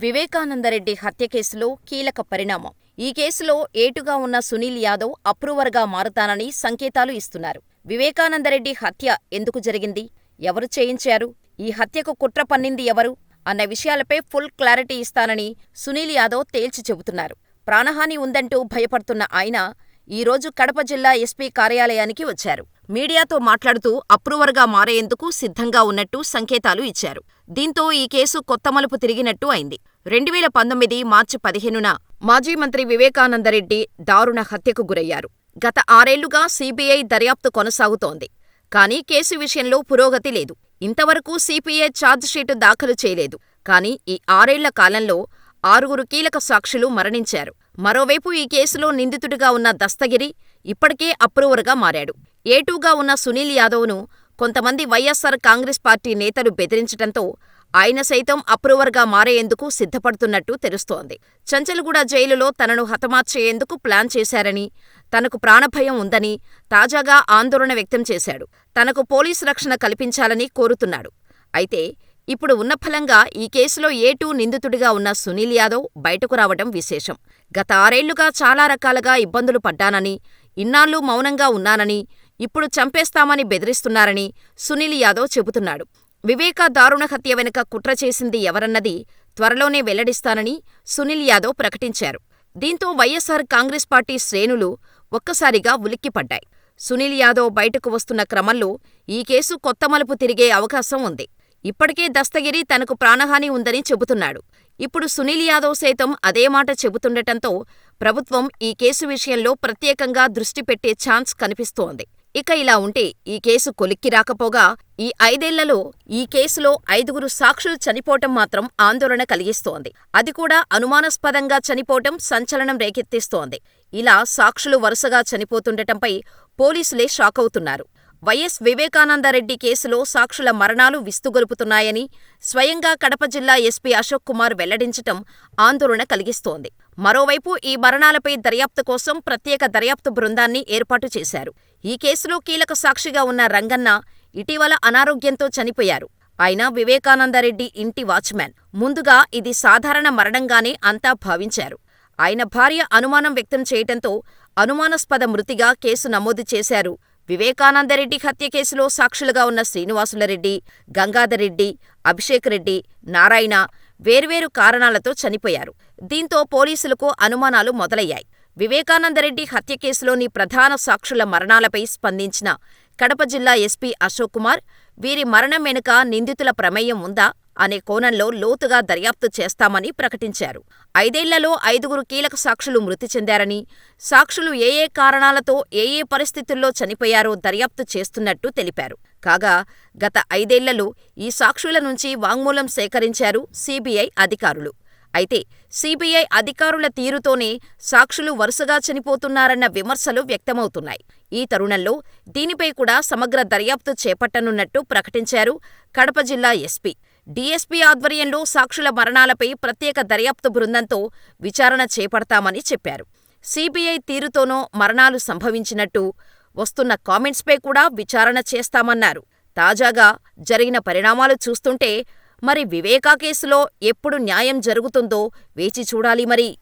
వివేకానందరెడ్డి హత్య కేసులో కీలక పరిణామం. ఈ కేసులో ఏటుగా ఉన్న సునీల్ యాదవ్ అప్రూవర్గా మారతానని సంకేతాలు ఇస్తున్నారు. వివేకానందరెడ్డి హత్య ఎందుకు జరిగింది? ఎవరు చేయించారు? ఈ హత్యకు కుట్ర పన్నింది ఎవరు? అన్న విషయాలపై ఫుల్ క్లారిటీ ఇస్తానని సునీల్ యాదవ్ తేల్చి చెబుతున్నారు. ప్రాణహాని ఉందంటూ భయపడుతున్న ఆయన ఈరోజు కడప జిల్లా ఎస్పీ కార్యాలయానికి వచ్చారు. మీడియాతో మాట్లాడుతూ అప్రూవర్గా మారేందుకు సిద్ధంగా ఉన్నట్టు సంకేతాలు ఇచ్చారు. దీంతో ఈ కేసు కొత్త మలుపు తిరిగినట్టు అయింది. రెండువేల పంతొమ్మిది మార్చి పదిహేనున మాజీ మంత్రి వివేకానందరెడ్డి దారుణ హత్యకు గురయ్యారు. గత ఆరేళ్ళుగా సీబీఐ దర్యాప్తు కొనసాగుతోంది. కానీ కేసు విషయంలో పురోగతి లేదు. ఇంతవరకు సిపిఐ ఛార్జిషీటు దాఖలు చేయలేదు. కానీ ఈ ఆరేళ్ళ కాలంలో ఆరుగురు కీలక సాక్షులు మరణించారు. మరోవైపు ఈ కేసులో నిందితుడిగా ఉన్న దస్తగిరి ఇప్పటికే అప్రూవర్గా మారాడు. ఏటూగా ఉన్న సునీల్ యాదవ్ను కొంతమంది వైఎస్సార్ కాంగ్రెస్ పార్టీ నేతలు బెదిరించటంతో ఆయన సైతం అప్రూవర్గా మారేందుకు సిద్ధపడుతున్నట్టు తెలుస్తోంది. చంచల్గూడ జైలులో తనను హతమార్చేందుకు ప్లాన్ చేశారని తనకు ప్రాణభయం ఉందని తాజాగా ఆందోళన వ్యక్తం చేశాడు. తనకు పోలీసు రక్షణ కల్పించాలని కోరుతున్నాడు. అయితే ఇప్పుడు ఉన్న ఫలంగా ఈ కేసులో ఏటూ నిందితుడిగా ఉన్న సునీల్ యాదవ్ బయటకు రావడం విశేషం. గత ఆరేళ్ళుగా చాలా రకాలుగా ఇబ్బందులు పడ్డానని ఇన్నాళ్ళూ మౌనంగా ఉన్నానని ఇప్పుడు చంపేస్తామని బెదిరిస్తున్నారని సునీల్ యాదవ్ చెబుతున్నాడు. వివేకా దారుణ హత్య వెనుక కుట్ర చేసింది ఎవరన్నది త్వరలోనే వెల్లడిస్తానని సునీల్ యాదవ్ ప్రకటించారు. దీంతో వైఎస్సార్ కాంగ్రెస్ పార్టీ శ్రేణులు ఒక్కసారిగా ఉలిక్కిపడ్డాయి. సునీల్ యాదవ్ బయటకు వస్తున్న క్రమంలో ఈ కేసు కొత్త మలుపు తిరిగే అవకాశం ఉంది. ఇప్పటికే దస్తగిరి తనకు ప్రాణహాని ఉందని చెబుతున్నాడు. ఇప్పుడు సునీల్ యాదవ్ సైతం అదే మాట చెబుతుండటంతో ప్రభుత్వం ఈ కేసు విషయంలో ప్రత్యేకంగా దృష్టి పెట్టే ఛాన్స్ కనిపిస్తోంది. ఇక ఇలా ఉంటే ఈ కేసు కొలిక్కి రాకపోగా ఈ ఐదేళ్ళలో ఈ కేసులో ఐదుగురు సాక్షులు చనిపోవటం మాత్రం ఆందోళన కలిగిస్తోంది. అది కూడా అనుమానాస్పదంగా చనిపోవటం సంచలనం రేకెత్తిస్తోంది. ఇలా సాక్షులు వరుసగా చనిపోతుండటంపై పోలీసులే షాకవుతున్నారు వైఎస్ వివేకానందరెడ్డి కేసులో సాక్షుల మరణాలు విస్తుగొలుపుతున్నాయని స్వయంగా కడప జిల్లా ఎస్పీ అశోక్ కుమార్ వెల్లడించటం ఆందోళన కలిగిస్తోంది. మరోవైపు ఈ మరణాలపై దర్యాప్తు కోసం ప్రత్యేక దర్యాప్తు బృందాన్ని ఏర్పాటు చేశారు. ఈ కేసులో కీలక సాక్షిగా ఉన్న రంగన్న ఇటీవల అనారోగ్యంతో చనిపోయారు. ఆయన వివేకానందరెడ్డి ఇంటి వాచ్మ్యాన్. ముందుగా ఇది సాధారణ మరణంగానే అంతా భావించారు. ఆయన భార్య అనుమానం వ్యక్తం చేయటంతో అనుమానాస్పద మృతిగా కేసు నమోదు చేశారు. వివేకానందరెడ్డి హత్య కేసులో సాక్షులుగా ఉన్న శ్రీనివాసులరెడ్డి గంగాధర్రెడ్డి అభిషేక్ రెడ్డి నారాయణ వేర్వేరు కారణాలతో చనిపోయారు. దీంతో పోలీసులకు అనుమానాలు మొదలయ్యాయి. వివేకానందరెడ్డి హత్య కేసులోని ప్రధాన సాక్షుల మరణాలపై స్పందించిన కడప జిల్లా ఎస్పీ అశోక్ కుమార్ వీరి మరణం వెనుక నిందితుల ప్రమేయం ఉందా అనే కోణంలో లోతుగా దర్యాప్తు చేస్తామని ప్రకటించారు. ఐదేళ్ళలో ఐదుగురు కీలక సాక్షులు మృతి చెందారని సాక్షులు ఏ ఏ కారణాలతో ఏ ఏ పరిస్థితుల్లో చనిపోయారో దర్యాప్తు చేస్తున్నట్టు తెలిపారు. కాగా గత ఐదేళ్ళలో ఈ సాక్షుల నుంచి వాంగ్మూలం సేకరించారు సీబీఐ అధికారులు. అయితే సీబీఐ అధికారుల తీరుతోనే సాక్షులు వరుసగా చనిపోతున్నారన్న విమర్శలు వ్యక్తమవుతున్నాయి. ఈ తరుణంలో దీనిపై కూడా సమగ్ర దర్యాప్తు చేపట్టనున్నట్టు ప్రకటించారు కడప జిల్లా ఎస్పీ. డీఎస్పీ ఆధ్వర్యంలో సాక్షుల మరణాలపై ప్రత్యేక దర్యాప్తు బృందంతో విచారణ చేపడతామని చెప్పారు. సీబీఐ తీరుతోనో మరణాలు సంభవించినట్టు వస్తున్న కామెంట్స్పై కూడా విచారణ చేస్తామన్నారు. తాజాగా జరిగిన పరిణామాలు చూస్తుంటే మరి వివేకా కేసులో ఎప్పుడు న్యాయం జరుగుతుందో వేచి చూడాలి మరి.